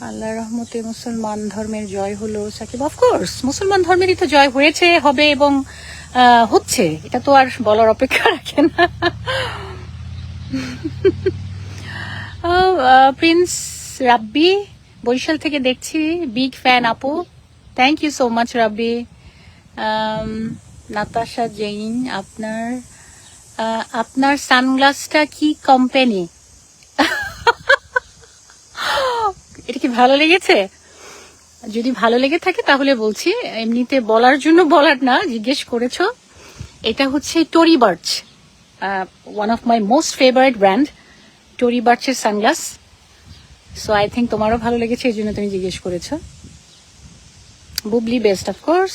আল্লাহ রহমতে মুসলমান ধর্মের জয় হলো, সাকিব অফকোর্স মুসলমান ধর্মেরই তো জয় হয়েছে, হবে এবং হচ্ছে। এটা তো আর বলার অপেক্ষা রাখে না। প্রিন্স রাব্বি, বরিশাল থেকে দেখছি। বিগ ফ্যান আপু। Thank you so much Rabbi. Natasha Jain আপনার আপনার সানগ্লাসটা কি কোম্পানি এটা কি ভালো লেগেছে? যদি ভালো লেগে থাকে তাহলে বলছি, এমনিতে বলার জন্য বলার না, জিজ্ঞেস করেছ। এটা হচ্ছে Tory Burch one of my most favourite brand Tory বার্চের sunglass so I think তোমারও ভালো লেগেছে, এই জন্য তুমি জিজ্ঞেস করেছ। বুবলি বেস্ট অফ কোর্স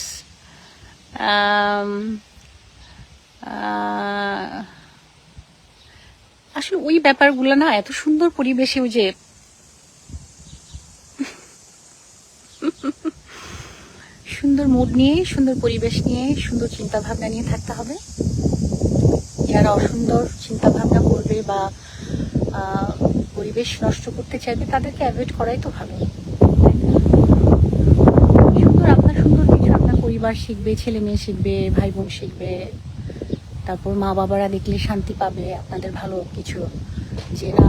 আসলে ওই ব্যাপারগুলো না, এত সুন্দর পরিবেশে ওই যে সুন্দর মুড নিয়ে, সুন্দর পরিবেশ নিয়ে, সুন্দর চিন্তা ভাবনা নিয়ে থাকতে হবে। যারা অসুন্দর চিন্তা ভাবনা করবে বা পরিবেশ নষ্ট করতে চাইবে, তাদেরকে অ্যাভয়েড করাই তো ভালো। সুন্দর আপনার সুন্দর কিছু আপনার পরিবার শিখবে, ছেলে মেয়ে শিখবে, ভাই বোন শিখবে। তারপর মা বাবারা দেখলে শান্তি পাবে, আপনাদের ভালো কিছু। যে না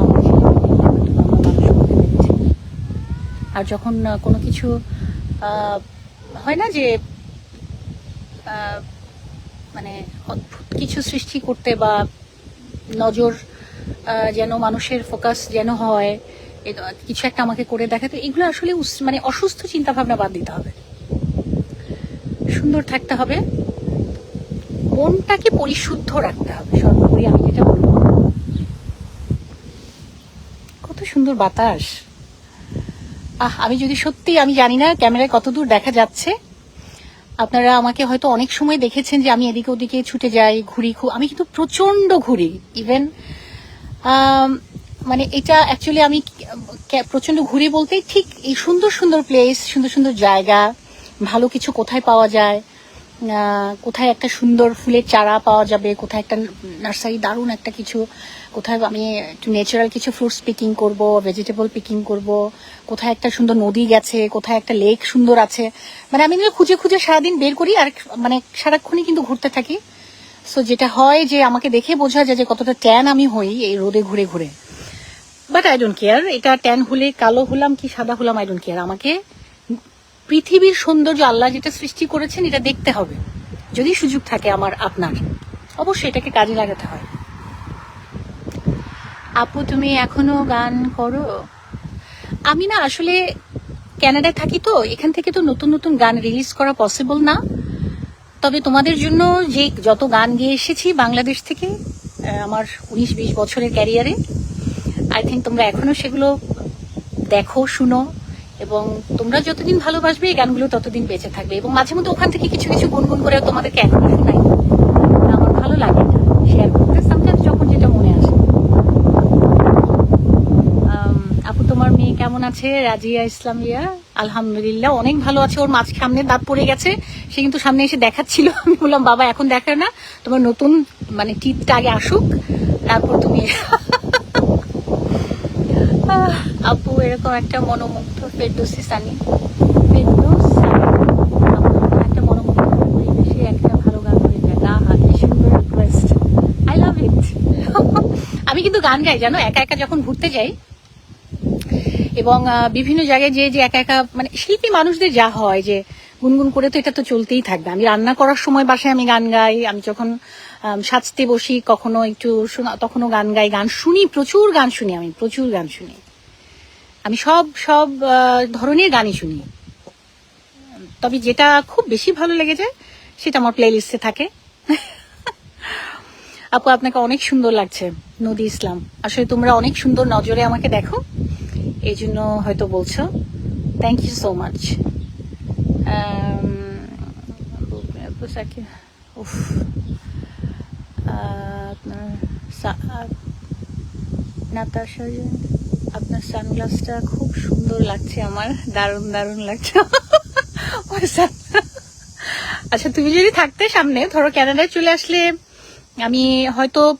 আর যখন কোনো কিছু হয় না যে মানে অদ্ভুত কিছু সৃষ্টি করতে বা নজর যেন মানুষের ফোকাস যেন হয় কিছু একটা আমাকে করে দেখাতে এগুলো আসলে মানে অসুস্থ চিন্তা ভাবনা বাদ দিতে হবে। সুন্দর থাকতে হবে। মনটাকে পরিশুদ্ধ রাখতে হবে সর্বোপরি, আমি যেটা কত সুন্দর বাতাস। আহ, আমি যদি সত্যি, আমি জানি না ক্যামেরায় কতদূর দেখা যাচ্ছে। আপনারা আমাকে হয়তো অনেক সময় দেখেছেন যে আমি এদিকে ওদিকে ছুটে যাই, ঘুরি খুব আমি কিন্তু প্রচণ্ড ঘুরি ইভেন মানে এটা অ্যাকচুয়ালি আমি প্রচণ্ড প্রচণ্ড ঘুরি বলতে ঠিক এই সুন্দর সুন্দর প্লেস সুন্দর সুন্দর জায়গা, ভালো কিছু কোথায় পাওয়া যায়। কোথায় একটা সুন্দর ফুলের চারা পাওয়া যাবে, কোথায় একটা নার্সারি দারুণ একটা কিছু, কোথায় আমি একটু ন্যাচারাল কিছু ফ্রুটস পিকিং করব ভেজিটেবল পিকিং করব, কোথায় একটা সুন্দর নদী গেছে, কোথায় একটা লেক সুন্দর আছে। মানে আমি খুঁজে খুঁজে সারাদিন বের করি আর মানে সারাক্ষণই কিন্তু ঘুরতে থাকি। সো যেটা হয় যে আমাকে দেখে বোঝা যায় যে কতটা ট্যান আমি হই এই রোদে ঘুরে ঘুরে। বাট আই ডোন্ট কেয়ার এটা ট্যান হলে কালো হলাম কি সাদা হলাম আই ডোন্ট কেয়ার আমাকে পৃথিবীর সৌন্দর্য আল্লাহ যেটা সৃষ্টি করেছেন, এটা দেখতে হবে। যদি সুযোগ থাকে আমার, আপনার। অবশ্যই এটাকে কাজে লাগাতে হয়। আপু, তুমি এখনও গান করো? আমি না আসলে ক্যানাডায় থাকি তো, এখান থেকে তো নতুন নতুন গান রিলিজ করা পসিবল না। তবে তোমাদের জন্য যে যত গান গেয়ে এসেছি বাংলাদেশ থেকে আমার উনিশ বিশ বছরের ক্যারিয়ারে আই থিঙ্ক তোমরা এখনও সেগুলো দেখো, শুনো। এবং তোমরা যতদিন ভালোবাসবে, এই গানগুলো ততদিন বেঁচে থাকবে। এবং মাঝে মধ্যে ওখান থেকে কিছু কিছু গুনগুন করে তোমাদেরকে এখনও শোনাই আমার ভালো লাগে শেয়ার করতে। সামটাইমস যখন যেটা মনে আসে। আপু, তোমার মেয়ে কেমন আছে? রাজিয়া ইসলাম রিয়া? আলহামদুলিল্লাহ, অনেক ভালো আছে। ওর মাঝ সামনে দাঁত পড়ে গেছে। সে কিন্তু সামনে এসে দেখাচ্ছিল। আমি বললাম, বাবা, এখন দেখা না। তোমার নতুন মানে টিপটা আগে আসুক। তারপর তুমি আপু, এরকম একটা মনোমুগ্ধ ফেরদৌসি সানি। পরিবেশে একটা ভালো গান সুন্দর আই লাভ ইট আমি কিন্তু গান গাই, জানো? একা একা যখন ঘুরতে যাই, এবং বিভিন্ন জায়গায় যে একা একা মানে শিল্পী মানুষদের যা হয়, যে গুনগুন করে তো এটা তো চলতেই থাকবে। আমি রান্না করার সময় বাসায় আমি গান গাই, আমি যখন সাজতে বসি, কখনো একটু তখনও গান গাই, গান শুনি, প্রচুর গান শুনি আমি, প্রচুর গান শুনি। আমি সব সব ধরনের গানই শুনি। তবে যেটা খুব বেশি ভালো লেগে যায়, সেটা আমার প্লে লিস্টে থাকে। আপু, আপনাকে অনেক সুন্দর লাগছে, নদী ইসলাম। আসলে তোমরা অনেক সুন্দর নজরে আমাকে দেখো এই জন্য হয়তো বলছো থ্যাংক ইউ সো মাচ উফ। আপনার সা- নাতাশা আপনার সানগ্লাসটা খুব সুন্দর লাগছে আমার। দারুণ দারুণ লাগছে। আচ্ছা তুমি যদি থাকতে সামনে, ধরো ক্যানাডায় চলে আসলে আমি হয়তো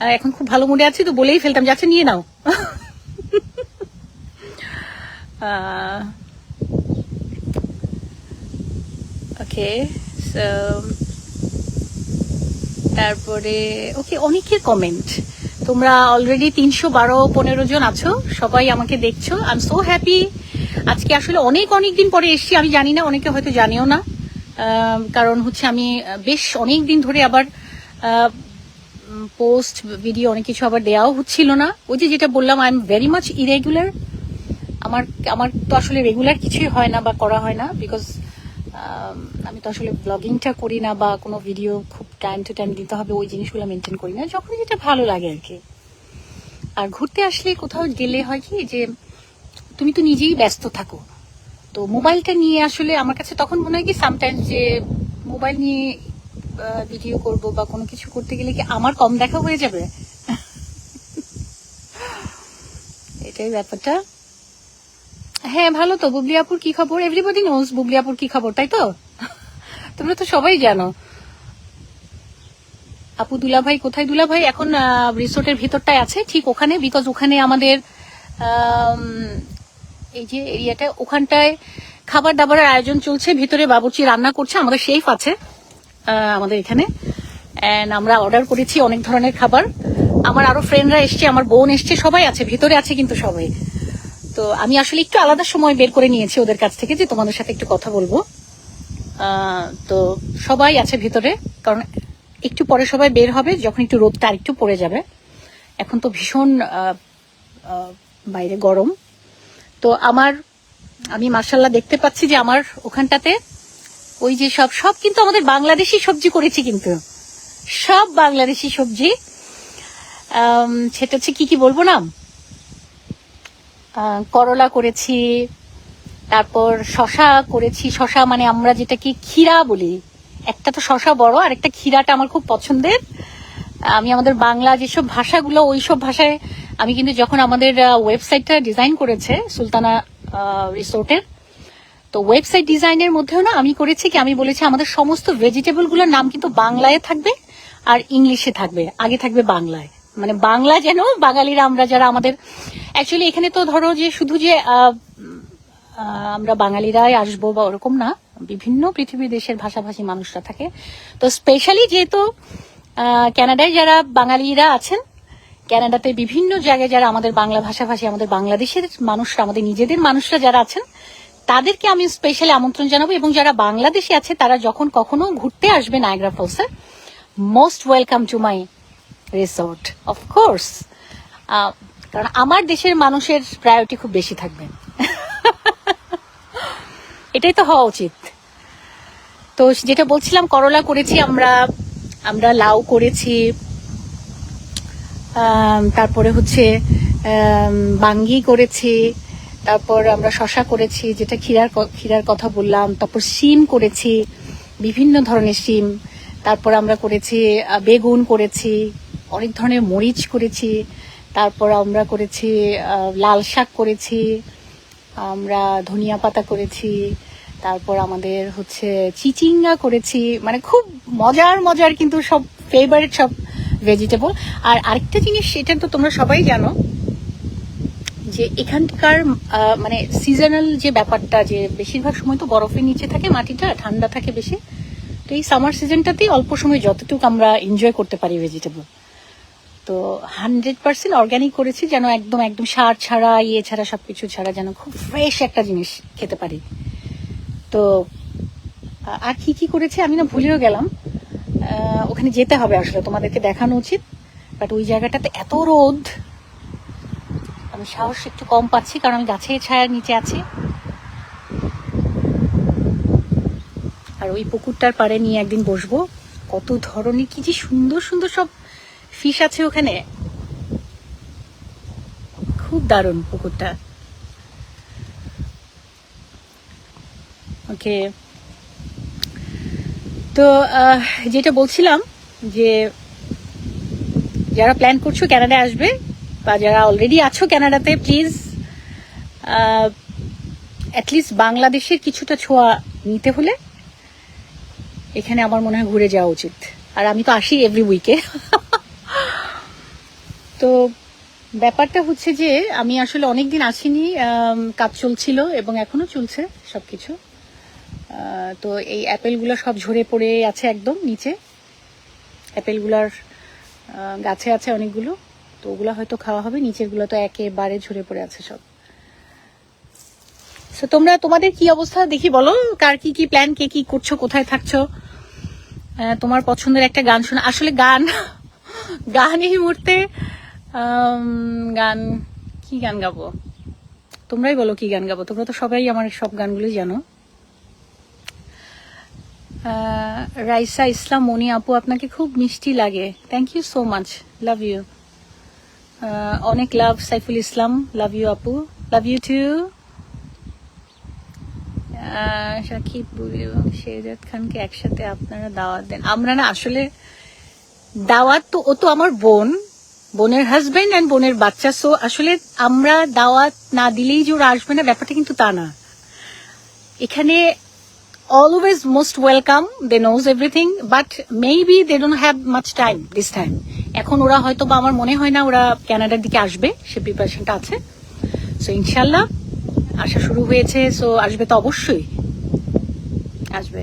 এখন খুব ভালো মুডে আছি, তো বলেই ফেলতাম যে আচ্ছা নিয়ে নাও। ওকে তারপরে, ওকে, অনেকের কমেন্ট তোমরা অলরেডি তিনশো বারো, পনেরো জন আছো, সবাই আমাকে দেখছ। আই এম সো হ্যাপি আজকে আসলে অনেক অনেক দিন পরে এসেছি, আমি জানি না, অনেকে হয়তো জানিও না। কারণ হচ্ছে আমি বেশ অনেক দিন ধরে আবার পোস্ট ভিডিও অনেক কিছু আবার দেওয়াও হচ্ছিল না। ওই যে যেটা বললাম I am very much irregular আমার আমার তো আসলে রেগুলার কিছুই হয় না বা করা হয় না বিকজ আমি তো আসলে ব্লগিংটা করি না বা কোনো ভিডিও খুব টাইম টু টাইম দিতে হবে, ওই জিনিসগুলো মেনটেন করি না যখন যেটা ভালো লাগে আর কি। আর ঘুরতে আসলে কোথাও গেলে হয় কি যে, তুমি তো নিজেই ব্যস্ত থাকো। তো মোবাইলটা নিয়ে আসলে আমার কাছে তখন মনে হয় কি সামটাইমস যে মোবাইল নিয়ে ভিডিও করব বা কোনো কিছু করতে গেলে কি আমার কম দেখা হয়ে যাবে? এটাই ব্যাপারটা। হ্যাঁ ভালো তো। বুবলি আপুর কি খবর? এভরিবডি নোজ বুবলিয়াপুর কি খবর, তাই তো? তোমরা তো সবাই জানো। আপু দুলাভাই, কোথায় দুলাভাই? এখন রিসোর্টের ভিতরটায় আছে, ঠিক ওখানে বিকজ ওখানে আমাদের এই যে এরিয়াটা ওখানটায় খাবার দাবারের আয়োজন চলছে, ভিতরে বাবুর্চি রান্না করছে, আমাদের শেফ আছে আমাদের এখানে। এন্ড আমরা অর্ডার করেছি অনেক ধরনের খাবার। আমার আরও ফ্রেন্ডরা এসছে, আমার বোন এসছে, সবাই আছে, ভিতরে আছে কিন্তু সবাই। তো আমি আসলে একটু আলাদা সময় বের করে নিয়েছি ওদের কাছ থেকে, যে তোমাদের সাথে একটু কথা বলব। তো সবাই আছে ভিতরে, কারণ একটু পরে সবাই বের হবে, যখন একটু রোদটা আরেকটু পড়ে যাবে। এখন তো ভীষণ বাইরে গরম। তো আমার, আমি মার্শাল্লাহ দেখতে পাচ্ছি যে আমার ওখানটাতে ওই যে সব সব কিন্তু আমাদের বাংলাদেশি সবজি করেছি কিন্তু। সব বাংলাদেশি সবজি। সেটা হচ্ছে কি কি বলব না করলা করেছি, তারপর শশা করেছি। শশা মানে আমরা যেটা কি ক্ষীরা বলি। একটা তো শশা বড় আর একটা ক্ষীরাটা আমার খুব পছন্দের। আমি আমাদের বাংলা যেসব ভাষাগুলো ওই সব ভাষায় আমি কিন্তু যখন আমাদের ওয়েবসাইটটা ডিজাইন করেছে সুলতানা রিসোর্টের তো ওয়েবসাইট ডিজাইনের মধ্যেও না আমি করেছি কি, আমি বলেছি আমাদের সমস্ত ভেজিটেবলগুলোর নাম কিন্তু বাংলায় থাকবে আর ইংলিশে থাকবে, আগে থাকবে বাংলায়। মানে বাংলা যেন বাঙালিরা, আমরা যারা আমাদের অ্যাকচুয়ালি এখানে তো ধরো যে শুধু যে আমরা বাঙালিরাই আসব বা ওরকম না বিভিন্ন পৃথিবী দেশের ভাষাভাষী মানুষরা থাকে। তো স্পেশালি যেহেতু আহ, কানাডায় যারা বাঙালিরা আছেন কানাডাতে বিভিন্ন জায়গায় যারা আমাদের বাংলা ভাষাভাষী আমাদের বাংলাদেশের মানুষরা আমাদের নিজেদের মানুষরা যারা আছেন তাদেরকে আমি স্পেশালি আমন্ত্রণ জানাব এবং যারা বাংলাদেশে আছে তারা যখন কখনো ঘুরতে আসবে Niagara ফলসে most welcome to my resort of course কারণ আমার দেশের মানুষের প্রায়োরিটি খুব বেশি থাকবে। এটাই তো হওয়া উচিত। তো যেটা বলছিলাম, করলা করেছি আমরা আমরা লাউ করেছি তারপরে হচ্ছে বাঙ্গি করেছি, তারপর আমরা শশা করেছি, যেটা ক্ষীরার ক্ষীরার কথা বললাম, তারপর শিম করেছি, বিভিন্ন ধরনের শিম, তারপর আমরা করেছি বেগুন করেছি, অনেক ধরনের মরিচ করেছি, তারপর আমরা করেছি লাল শাক করেছি আমরা ধনিয়া পাতা করেছি, তারপর আমাদের হচ্ছে চিচিঙ্গা করেছি মানে খুব মজার মজার কিন্তু সব ফেভারিট সব ভেজিটেবল আর আরেকটা জিনিস, সেটা তো তোমরা সবাই জানো, যে এখানকার মানে সিজনাল যে ব্যাপারটা, যে বেশিরভাগ সময় তো বরফের নিচে থাকে, মাটিটা ঠান্ডা থাকে বেশি, তো এই সামার সিজনটাতেই অল্প সময় যতটুকু আমরা এনজয় করতে পারি ভেজিটেবল তো হান্ড্রেড পার্সেন্ট অর্গ্যানিক করেছি, যেন একদম একদম সার ছাড়া ইয়ে ছাড়া, সবকিছু ছাড়া যেন খুব ফ্রেশ একটা জিনিস খেতে পারি। তো আর কি কি করেছি আমি না ভুলেও গেলাম। ওখানে যেতে হবে আসলে, তোমাদেরকে দেখানো উচিত। বাট ওই জায়গাটাতে এত রোদ, আমি সাহস একটু কম পাচ্ছি, কারণ আমি গাছের ছায়ার নিচে আছি। আর ওই পুকুরটার পাড়ে নিয়ে একদিন বসবো, কত ধরনের কি যে সুন্দর সুন্দর সব ফিশ আছে ওখানে? খুব দারুণ পুকুরটা। ওকে। তো যেটা বলছিলাম যে, যারা প্ল্যান করছ কানাডায় আসবে বা যারা অলরেডি আছো কানাডাতে প্লিজ অ্যাটলিস্ট বাংলাদেশের কিছুটা ছোঁয়া নিতে হলে এখানে আমার মনে হয় ঘুরে যাওয়া উচিত। আর আমি তো আসি এভরি উইকে তো ব্যাপারটা হচ্ছে যে আমি আসলে অনেক দিন আসিনি কাজ চলছিল এবং এখনও চলছে সবকিছু। আহ, তো এই অ্যাপেলগুলো সব ঝরে পড়ে আছে একদম নিচে। অ্যাপেলগুলার গাছে আছে অনেকগুলো তো ওগুলো হয়তো খাওয়া হবে। নিচেরগুলো তো একেবারে ঝরে পড়ে আছে সব। তো তোমরা তোমাদের কি অবস্থা দেখি বলো। কার কি কি প্ল্যান কে কি করছ কোথায় থাকছো? তোমার পছন্দের একটা গান শোনা আসলে গান গান এই মুহূর্তে গান, কি গান গাবো? তোমরাই বলো কি গান গাবো? তোমরা তো সবাই আমার সব গানগুলোই জানো। রাইসা ইসলাম, মনি আপু, আপনাকে খুব মিষ্টি লাগে। Thank you so much love you অনেক love Saiful Islam love you আপু। লাভ ইউ টু বুড়ি এবং শেহজাদ খানকে একসাথে আপনারা দাওয়াত দেন। আমরা না আসলে দাওয়াত তো, ও তো আমার বোন। বোনের হাজবেন্ড অ্যান্ড বোনের বাচ্চা সো আসলে আমরা দাওয়াত না দিলেই যে ওরা আসবে না, ব্যাপারটা কিন্তু তা না। এখানে always most welcome they knows everything but maybe they don't have much time this time এখন ওরা হয়তো বা আমার মনে হয় না, ওরা ক্যানাডার দিকে আসবে, সে প্রিপারেশনটা আছে। সো ইনশাল্লাহ আসা শুরু হয়েছে সো আসবে তো অবশ্যই। আসবে।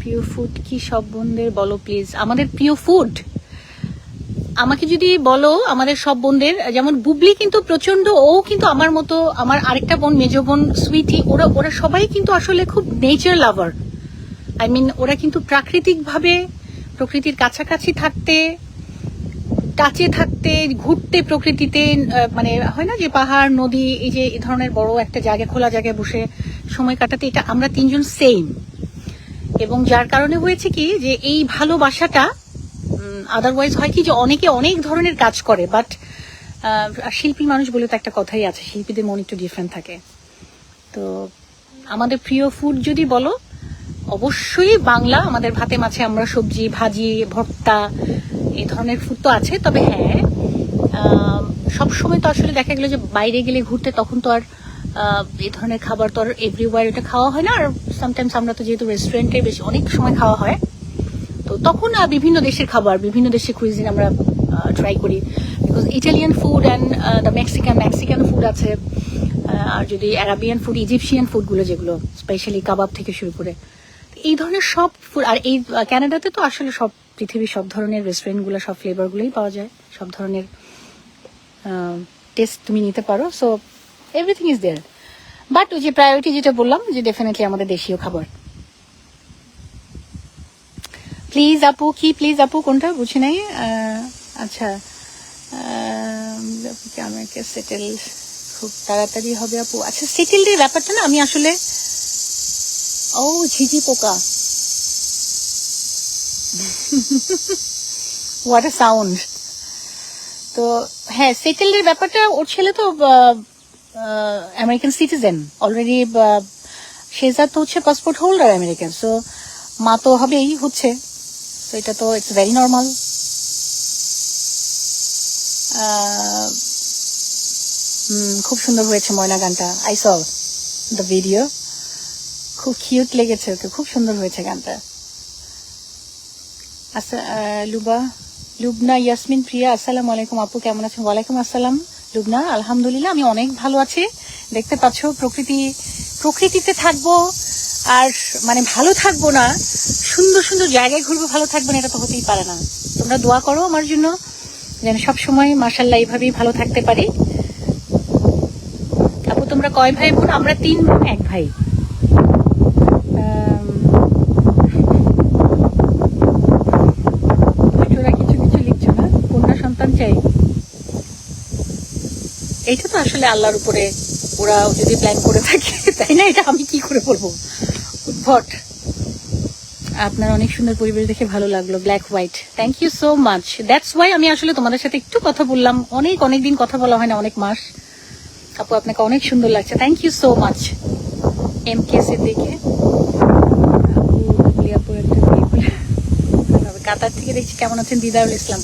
প্রিয় ফুড কি সব বোনদের বলো প্লিজ আমাদের প্রিয় ফুড আমাকে যদি বলো আমাদের সব বোনদের, যেমন বুবলি কিন্তু প্রচণ্ড, ও কিন্তু আমার মতো, আমার আরেকটা বোন, মেজ বোন সুইটি ওরা ওরা সবাই কিন্তু আসলে খুব নেচার লাভার আই মিন ওরা কিন্তু প্রাকৃতিক ভাবে প্রকৃতির কাছাকাছি থাকতে টাচে থাকতে, ঘুরতে প্রকৃতিতে মানে হয় না যে পাহাড়, নদী, এই যে এই ধরনের বড় একটা জায়গায় খোলা জায়গায় বসে সময় কাটাতে, এটা আমরা তিনজন সেম এবং যার কারণে হয়েছে কি যে এই ভালোবাসাটা আদারওয়াইজ হয় কি যে অনেকে অনেক ধরনের কাজ করে বাট শিল্পী মানুষ বলে তো একটা কথাই আছে, শিল্পীদের মন একটু ডিফারেন্ট থাকে। তো আমাদের প্রিয় ফুড যদি বলো, অবশ্যই বাংলা, আমাদের ভাতে মাছে আমরা সবজি, ভাজি, ভর্তা এই ধরনের ফুড তো আছে, তবে হ্যাঁ সব সময় তো আসলে দেখা গেলো যে বাইরে গেলে ঘুরতে তখন তো আর এই ধরনের খাবার তো আর এভরিওয়ার এটা খাওয়া হয় না, আর সামটাইমস আমরা তো যেহেতু রেস্টুরেন্টে বেশি অনেক সময় খাওয়া হয় তো তখন বিভিন্ন দেশের খাবার বিভিন্ন দেশের কুইজিন আমরা ট্রাই করি। Because Italian food and the Mexican Mexican food আছে। আর যদি অ্যারাবিয়ান ফুড ইজিপশিয়ান ফুডগুলো যেগুলো স্পেশালি কাবাব থেকে শুরু করে। এই ধরনের সব ফুড আর এই আহ, কানাডাতে তো আসলে সব পৃথিবীর সব ধরনের রেস্টুরেন্টগুলো সব ফ্লেভারগুলোই পাওয়া যায়। সব ধরনের টেস্ট তুমি নিতে পারো। So everything is there but ওই যে প্রায়োরিটি যেটা বললাম যে ডেফিনেটলি আমাদের দেশীয় খাবার। প্লিজ আপু কি প্লিজ আপু কোনটা? বুঝি নাই। আচ্ছা। আমাকে সেটেল খুব তাড়াতাড়ি হবে আপু আচ্ছা সেটেলদের ব্যাপারটা না, আমি আসলে ও, ঝিঝি পোকা। হোয়াট আ সাউন্ড তো হ্যাঁ সেটেলদের ব্যাপারটা, ওর ছেলে তো আমেরিকান সিটিজেন অলরেডি শেজাদ তো হচ্ছে পাসপোর্ট হোল্ডার আমেরিকান সো মা তো হবেই, হচ্ছে। তো এটা তো ইটস ভেরি নর্মাল খুব সুন্দর হয়েছে ময়না গানটা। আই স দ্য ভিডিও খুব কিউট লেগেছে ওকে, খুব সুন্দর হয়েছে গানটা। আচ্ছা লুবা, লুবনা, ইয়াসমিন, প্রিয়া, আসসালামু আলাইকুম আপু, কেমন আছেন? ওয়ালাইকুম আসসালাম। লুবনা, আলহামদুলিল্লাহ, আমি অনেক ভালো আছি। দেখতে পাচ্ছো, প্রকৃতি, প্রকৃতিতে থাকব, আর মানে ভালো থাকব না। সুন্দর সুন্দর জায়গায় ঘুরবো, ভালো থাকব না এটা তো হতেই পারে না। তোমরা দোয়া করো আমার জন্য, যেন সবসময় মাসাল্লাহ এইভাবেই ভালো থাকতে পারি। আপু, তোমরা কয় ভাই বোন? আমরা তিন বোন, এক ভাই। এইটা তো আসলে আল্লাহর উপরে, ওরা যদি প্ল্যান করে থাকে, তাই না? এটা আমি কি করে বলব? উদ্ভট আপনার অনেক সুন্দর পরিবেশ দেখে ভালো লাগল black white thank you so much that's why আমি আসলে তোমাদের সাথে একটু কথা বললাম। অনেক অনেক দিন কথা বলা হয় না, অনেক মাস। আপু, আপনাকে অনেক সুন্দর লাগছে। Thank you so much M K. ভালো হবে। কাতার থেকে দেখছি কেমন আছেন দিদারুল ইসলাম।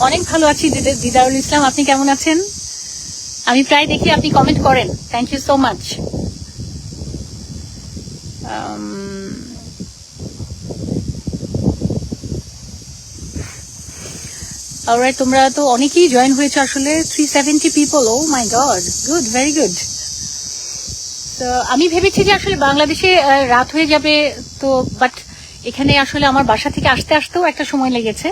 অনেক ভালো আছি দিদা- দিদারুল ইসলাম, আপনি কেমন আছেন? আমি প্রায় দেখি, আপনি কমেন্ট করেন। Thank you so much alright তোমরা তো অনেকেই জয়েন হয়েছে আসলে। Three seventy people oh my God good very good তো আমি ভেবেছি যে আসলে বাংলাদেশে রাত হয়ে যাবে, তো বাট এখানে আসলে আমার বাসা থেকে আসতে আসতেও একটা সময় লেগেছে।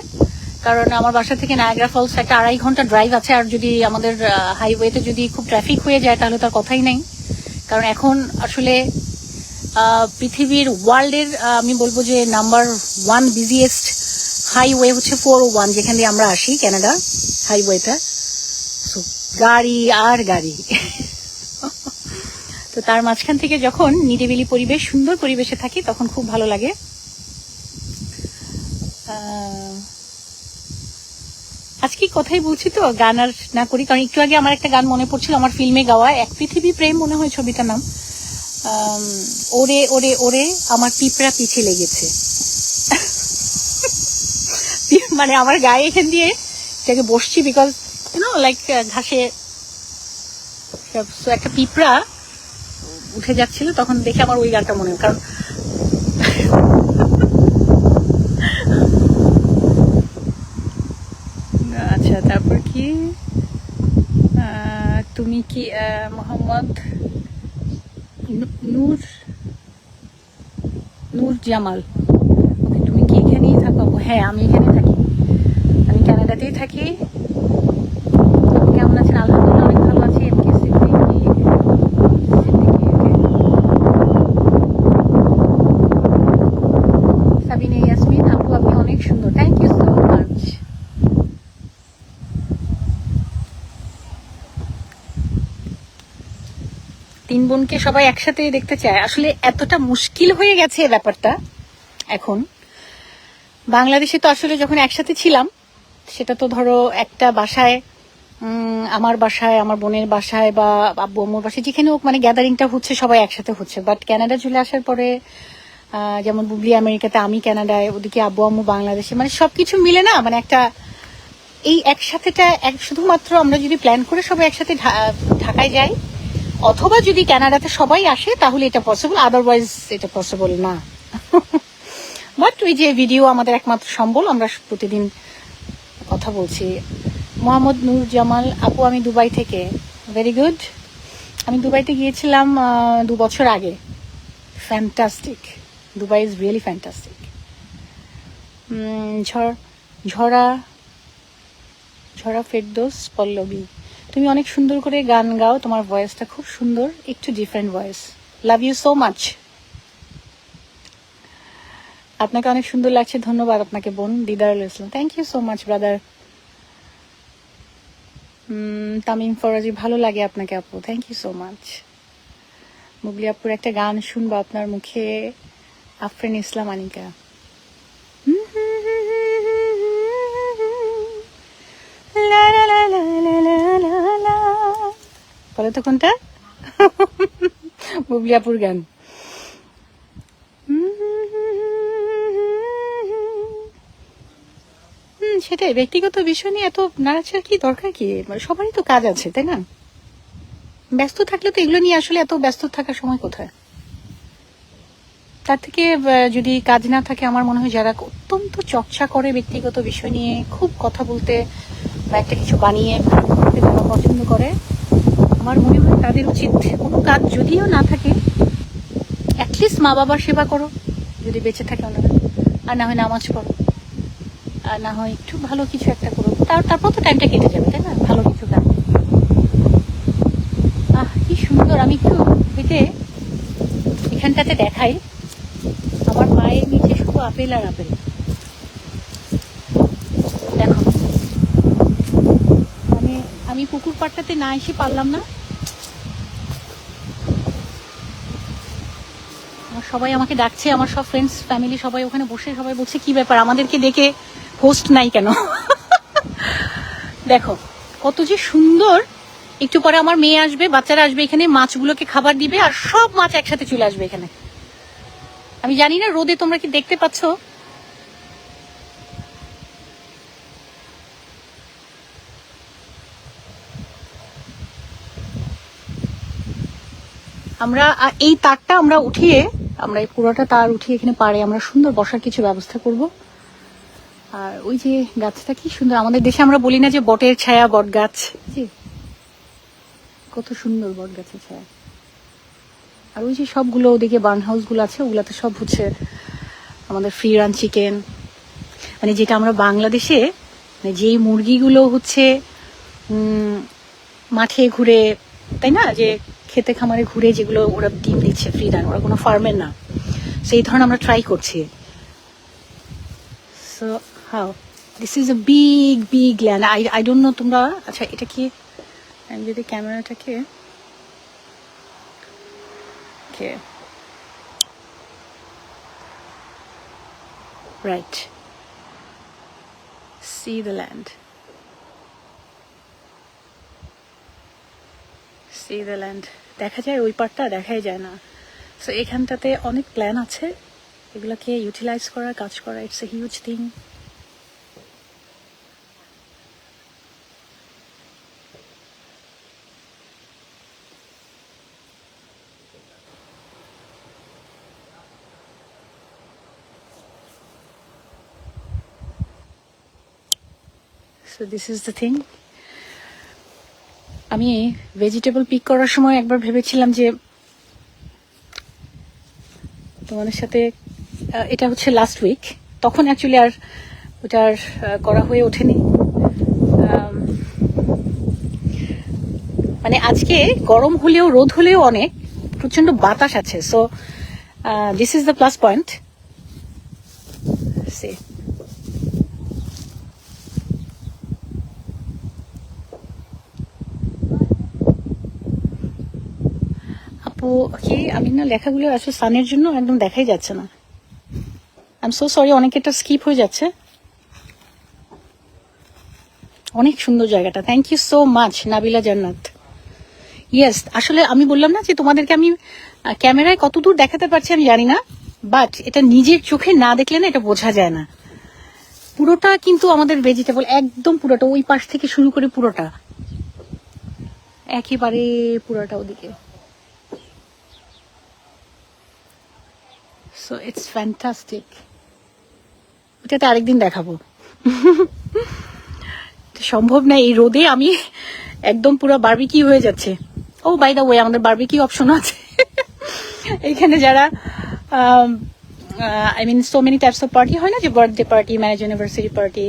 কারণ আমার বাসা থেকে নায়াগ্রা ফলস একটা আড়াই ঘণ্টা ড্রাইভ আছে, আর যদি আমাদের হাইওয়েতে যদি খুব ট্রাফিক হয়ে যায়, তাহলে তার কথাই নেই। কারণ এখন আসলে পৃথিবীর ওয়ার্ল্ডের আমি বলব যে নাম্বার ওয়ান বিজিয়েস্ট হাইওয়ে হচ্ছে ফোর ওয়ান যেখান দিয়ে আমরা আসি ক্যানাডা হাইওয়েটা So, গাড়ি আর গাড়ি। তো তার মাঝখান থেকে যখন নিরিবিলি পরিবেশ সুন্দর পরিবেশে থাকি তখন খুব ভালো লাগে। আজকে কথাই বলছি তো? গান আর না করি কারণ একটু আগে আমার একটা গান মনে পড়ছিল আমার ফিল্মে গাওয়া এক পৃথিবী প্রেম মনে হয় ছবিটার নাম। ওরে ওরে ওরে আমার পিঁপড়া পিছে লেগেছে। মানে আমার গায়ে এখান দিয়ে যাকে বসছি বিকজ ইউনো লাইক ঘাসে একটা পিঁপড়া উঠে যাচ্ছিল, তখন দেখে আমার ওই গানটা মনে হয়, কারণ আচ্ছা তারপর কি? তুমি কি মোহাম্মদ নূর নূর জামাল। তুমি কি এখানেই থাকো? হ্যাঁ আমি এখানে থাকি থাকি। কেমন আছেন? আলহামদুলিল্লাহ, অনেক ভালো আছি. সাবিনা ইয়াসমিন অনেক সুন্দর। তিন বোনকে সবাই একসাথে দেখতে চায়। আসলে এতটা মুশকিল হয়ে গেছে ব্যাপারটা এখন। বাংলাদেশে তো আসলে যখন একসাথে ছিলাম সেটা তো ধরো একটা বাসায় আমার বাসায়, আমার বোনের বাসায় বা আব্বু আম্মুর বাসায়, যেখানে হোক মানে গ্যাদারিংটা হচ্ছে, সবাই একসাথে হচ্ছে। বাট কানাডা চলে আসার পরে যেমন বুবলি আমেরিকাতে, আমি কানাডায় ওদিকে আব্বু আম্মু বাংলাদেশে মানে সবকিছু মিলে না মানে একটা এই একসাথেটা এক, শুধুমাত্র আমরা যদি প্ল্যান করে সবাই একসাথে ঢাকায় যাই, অথবা যদি কানাডাতে সবাই আসে, তাহলে এটা পসিবল আদারওয়াইজ এটা পসিবল না। বাট ওই যে ভিডিও আমাদের একমাত্র সম্বল, আমরা প্রতিদিন কথা বলছি। মোহাম্মদ নূর জামাল, আপু, আমি দুবাই থেকে। ভেরি গুড আমি দুবাইতে গিয়েছিলাম দু বছর আগে। Fantastic Dubai is really fantastic Jhora Jhora Ferdous, Pallavi. তুমি অনেক সুন্দর করে গান গাও, তোমার ভয়েসটা খুব সুন্দর, একটু different voice love you so much আপনাকে অনেক সুন্দর লাগছে। ধন্যবাদ আপনাকে, বোন Didarul Islam. Thank you so much brother Tamim Faraji, ভালো লাগে আপনাকে, আপু। Thank you so much Mugli আপুর একটা গান শুনব আপনার মুখে। আফরিন ইসলাম, আনিকা। বলে তো কোনটা? বুবলি আপুর গান। সেটাই, ব্যক্তিগত বিষয় নিয়ে এত নাড়াচাড়া কি দরকার কি? মানে সবারই তো কাজ আছে, তাই না? ব্যস্ত থাকলে তো এগুলো নিয়ে আসলে এত ব্যস্ত থাকার সময় কোথায়? তার থেকে যদি কাজ না থাকে, আমার মনে হয় যারা অত্যন্ত চর্চা করে ব্যক্তিগত বিষয় নিয়ে, খুব কথা বলতে বা একটা কিছু বানিয়ে যারা পছন্দ করে, আমার মনে হয় তাদের উচিত কোনো কাজ যদিও না থাকে অ্যাটলিস্ট মা বাবার সেবা করো, যদি বেঁচে থাকে ওনারা আর না হয় নামাজ পড়ো। না হয় একটু ভালো কিছু একটা করো তার তারপর তো টাইমটা কেটে যাবে, তাই না? ভালো কিছু গান। আহ, কি সুন্দর। আমি একটু হেঁটে এখানটাতে দেখাই। আমার মায়ের নিচে শুধু আপেল আর আপেল। দেখো। মানে আমি পুকুর পাড়টাতে না এসে পারলাম না। সবাই আমাকে ডাকছে, আমার সব ফ্রেন্ডস ফ্যামিলি সবাই ওখানে বসে সবাই বলছে, কি ব্যাপার? আমাদেরকে দেখে হোস্ট নাই কেন? দেখো, কত যে সুন্দর। একটু পরে আমার মেয়ে আসবে, বাচ্চারা আসবে এখানে, মাছগুলোকে খাবার দিবে আর সব মাছ একসাথে চলে আসবে এখানে। আমি জানি না, রোদে তোমরা কি দেখতে পাচ্ছ? আমরা এই তারটা আমরা উঠিয়ে, আমরা এই পুরোটা তার উঠিয়ে এখানে পারে আমরা সুন্দর বসার কিছু ব্যবস্থা করব। আর ওই যে গাছটা কি সুন্দর আমাদের দেশে আমরা বলি না যে বটের ছায়া বট গাছ জি। কত সুন্দর বট গাছের ছায়া। আর ওই যে সবগুলো ওদিকে বার্ন হাউসগুলো আছে ওগুলাতে সব হচ্ছে আমাদের ফ্রি রান চিকেন মানে যেটা আমরা বাংলাদেশে মানে যেই মুরগিগুলো হচ্ছে মাঠে ঘুরে তাই না? যে খেতে খামারে ঘুরে যেগুলো ওরা ডিম দিচ্ছে ফ্রি রান ওরা কোনো ফার্মের না। সেই ধরনের আমরা ট্রাই করছি। So how this is a big big land I I don't know তোমরা আচ্ছা এটা কি? আমি যদি ক্যামেরাটাকে, okay. Right see the land see the land দেখা যায়, ওই পার্টটা দেখাই যায় না। সো এখানটাতে অনেক প্ল্যান আছে। এগুলোকে ইউটিলাইজ করার কাজ করা it's a huge thing so this is the thing আমি ভেজিটেবল পিক করার সময় একবার ভেবেছিলাম যে তোমাদের সাথে এটা হচ্ছে লাস্ট উইক তখন অ্যাকচুয়ালি আর ওটার করা হয়ে ওঠেনি। মানে আজকে গরম হলেও, রোদ হলেও অনেক প্রচণ্ড বাতাস আছে। So this is the plus point সে আপু কি, আমি না লেখাগুলো আসলে সানের জন্য একদম দেখাই যাচ্ছে না। আই এম সো সরি অনেক স্কিপ হয়ে যাচ্ছে। অনেক সুন্দর জায়গাটা। Thank you so much Nabila Jannat. Yes আসলে আমি বললাম না যে তোমাদেরকে আমি ক্যামেরায় কতদূর দেখাতে পারছি আমি জানি না বাট এটা নিজের চোখে না দেখলে না এটা বোঝা যায় না। পুরোটা কিন্তু আমাদের ভেজিটেবল একদম পুরোটা, ওই পাশ থেকে শুরু করে পুরোটা। একেবারে পুরোটা ওদিকে। সো ইটস ফ্যান্টাস্টিক ওটাতে আরেকদিন দেখাবো। সম্ভব না এই রোদে আমি একদম পুরো বারবিকিউ হয়ে যাচ্ছে। ও বাই দা ওয়ে আমাদের বারবিকিউ অপশন আছে। এখানে যারা I mean so many types of party হয় না যে birthday party marriage anniversary party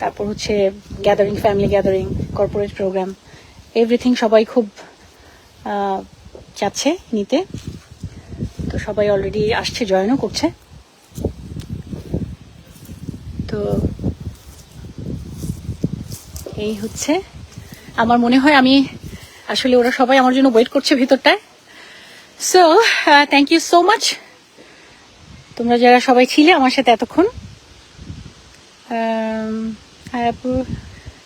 তারপর হচ্ছে gathering family gathering corporate programme everything সবাই খুব আহ, চাচ্ছে নিতে। সবাই অলরেডি আসছে জয়েনও করছে। তো এই হচ্ছে। আমার মনে হয় আমি আসলে ওরা সবাই আমার জন্য ওয়েট করছে ভিতরটায়। So thank you so much তোমরা যারা সবাই ছিলে আমার সাথে এতক্ষণ হ্যাঁ আপু।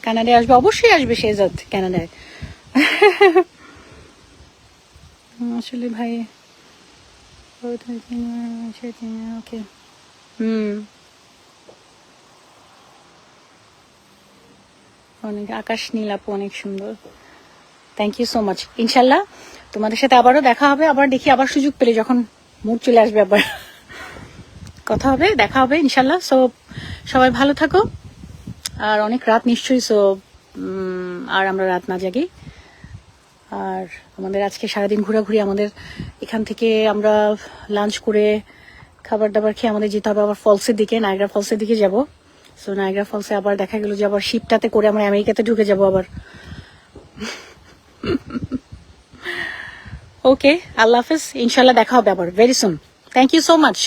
কানাডায় আসবে? অবশ্যই আসবে শেজাদ কানাডায়। আসলে ভাই ওকে হুম। অনেক আকাশ নীল অনেক সুন্দর। থ্যাংক ইউ সো মাচ ইনশাল্লাহ তোমাদের সাথে আবারও দেখা হবে, আবার দেখি, আবার সুযোগ পেলে যখন মুড চলে আসবে আবার। কথা হবে, দেখা হবে ইনশাল্লাহ। সো সবাই ভালো থাকো। আর অনেক রাত নিশ্চয়ই সো আর আমরা রাত না জাগি। আর আমাদের আজকে সারাদিন ঘোরাঘুরি আমাদের এখান থেকে আমরা লাঞ্চ করে খাবার দাবার খেয়ে আমাদের যেতে হবে আবার ফলসের দিকে নায়গ্রা ফলসের দিকে যাব। সো নায়গ্রা ফলসে আবার দেখা গেল যে আবার শিপটাতে করে আমরা আমেরিকাতে ঢুকে যাব আবার। ওকে আল্লাহ হাফিজ ইনশাল্লাহ দেখা হবে আবার very soon thank you so much